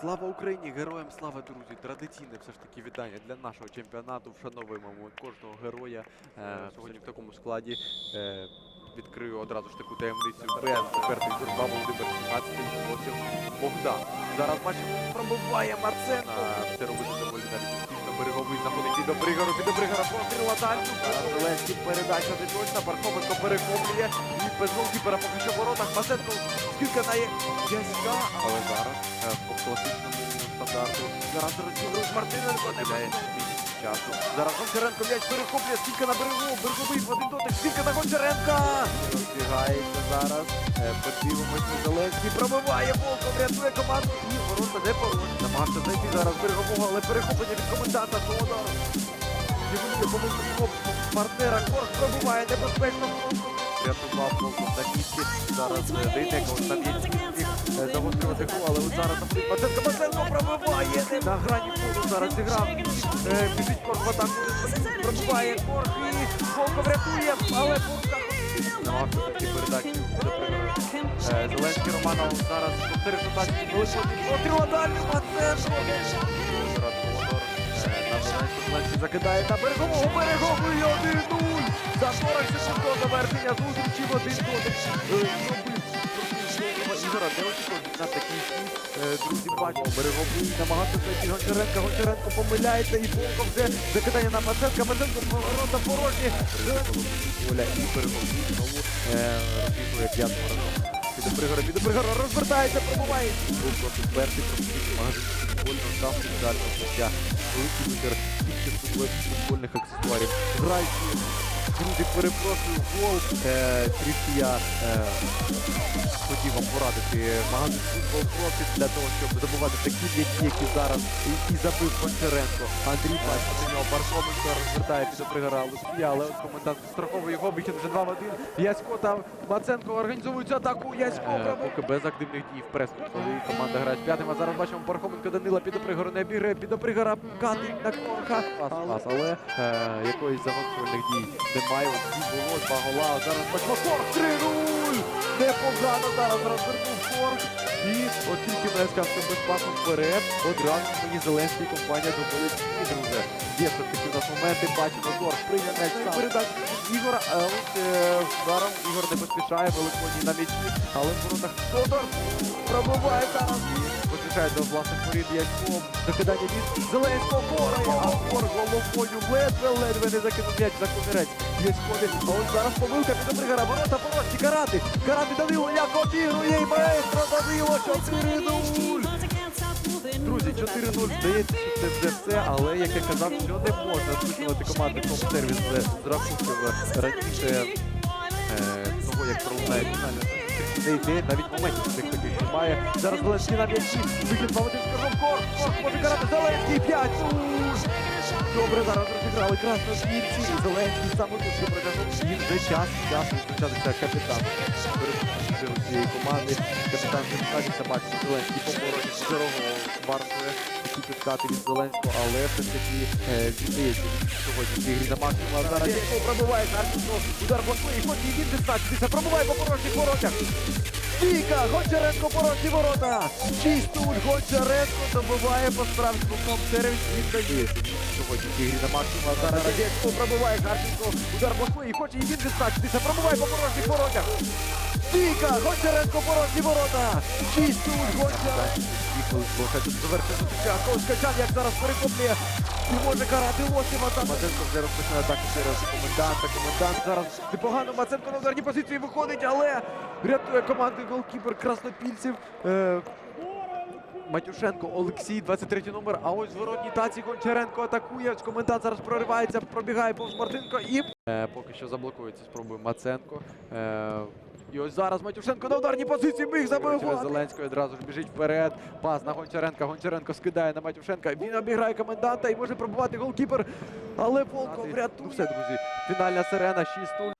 Слава Україні! Героям слава, друзі! Традиційне все ж таки вітання для нашого чемпіонату. Вшановуємо кожного героя. Е, сьогодні в такому складі е, відкрию одразу ж таку таємницю. Без четвертий турба Володимир 17 Лосів Богдан. Зараз бачимо, пробиває Марценко. Це робити доволі навіть Береговий до від і до Обригора постріла дальню. Зеленський передача не точна. Пархоменко перехоплює. І без голкіпера поки що в воротах. Масенко скільки на Яська. Але зараз е, по класичному стандарту. Зараз розігрують Мартиненко. Не часу. Зараз Гончаренко м'яч перехоплює. Скільки на берегу. Береговий один дотик. Скільки на Гончаренка. Розбігається зараз. Е, Подивимось на Зеленський. Пробиває Волков. Рятує команду. І ворота не порожні. Намагався знайти зараз берегового, але перехоплення від коменданта Солодар. Дивує помилку партнера. Корж пробиває небезпечно. Рятував Волков на місці. Зараз е, Дейнеко на місці. Е, Загострювати гол, але от зараз там Маценко, Маценко пробиває. На грані полу зараз зіграв. Е, Біжить Корж в атаку. Пробиває Корж і Волков рятує, але Волков намагався таки передачі. Е, Зеленський Романов зараз повторив ситуацію. Постріла далі, Маценко. Е, закидає на берегового береговий 1-0. Завершення зустрічі в один. Е, не на. Е, Друзі, бачимо, береговий намагався знайти Гончаренка. Гончаренко помиляється і Волков вже закидання на Маценка. Маценко поворота порожні. Оля і береговий знову е, розігрує п'ятого разу. Піде пригора, піде пригора, розвертається, пробуває. Волков перший пропустив магазин футбольного дав футзального життя. Великий вибір більше футбольних аксесуарів. Граючи, друзі, перепрошую, гол. Е, трішки я е, хотів вам порадити магазин футбол профіт для того, щоб забувати такі м'ячі, які зараз і, і забив Гончаренко. Андрій бачить на нього Бархоменко розвертається до пригора Луспія, але комендант страховує його, вихід вже 2 в 1. Ясько та Маценко організовують атаку. Ясько е, поки без активних дій в прес коли команда грає п'ятим. А зараз бачимо Пархоменко Данила під Опригору не обіграє, під Опригора катить на корка. Пас, але е, якоїсь загострювальних дій От дій було, два гола. Зараз бачимо корк 3-0! Непогано зараз розвернув корк. І от тільки не сказав, що без пасу вперед. Одразу мені Зеленський компанія доводить і друже. Є все таки у нас моменти, бачимо корк, прийняв м'яч сам. Передача від Ігора, а от е, зараз Ігор не поспішає, Великодній на м'ячі, але в воротах Тодор пробиває зараз. Поспішає до власних воріт Яськом. Закидання від Зеленського Кора, а Кор головою ледве-ледве не закинув м'яч за комірець. Яськові, а ось зараз помилка від Обригара, ворота порожні, карати, карати Данило, як обігрує і маестро Данило, 4-0. Друзі, 4-0, здається, що це вже все, але як я казав, що не можна списувати команди топ-сервіс з рахунків раніше е, того, як пролунає зустріч, не йде, навіть моментів цих таких немає. Зараз Зеленський на м'ячі, вихід Скоржов, Корк, Корк може карати, Зеленський, 5 Добре, зараз розіграли краснопільці, і Зеленський самотужки протягнув. Він вже час, час визначатися капітаном. Перед цієї команди капітан визначається, бачить Зеленський по породі здорового вартує такі підкати від Зеленського, але все ж таки е, віддається він сьогодні в цій грі на максимум. А зараз пробиває, Харківсько, удар блокує, і хоч і він дистанція, пробиває по порожніх воротах. Стійка! Гончаренко порожні ворота! Чистуль Гончаренко добиває по справжньому топ-сервіс віддає. Сьогодні в цій грі на максимум. Зараз Радецько пробиває Харківсько, удар блокує, і хоче і він дистанція, пробиває по порожніх воротах. Стійка! Гончаренко порожні ворота! Чистуль Гончаренко. Життя. Ковськачан як зараз перехоплює. І може карати Лосіва там. Маценко вже розпочинає атаку через коменданта. Комендант зараз непогано. Маценко на ударній позиції виходить, але рятує команди голкіпер краснопільців. Е, Матюшенко Олексій, 23 номер. А ось в воротній таці Гончаренко атакує. Комендант зараз проривається, пробігає повз Мартинко і е, поки що заблокується. Спробує Маценко. Е, і ось зараз Матюшенко на ударній позиції міг забивати. Зеленський одразу ж біжить вперед. Пас на Гончаренка. Гончаренко скидає на Матюшенка. Він обіграє коменданта і може пробувати голкіпер. Але Волков врятує. Ну все, друзі. Фінальна сирена 6-0.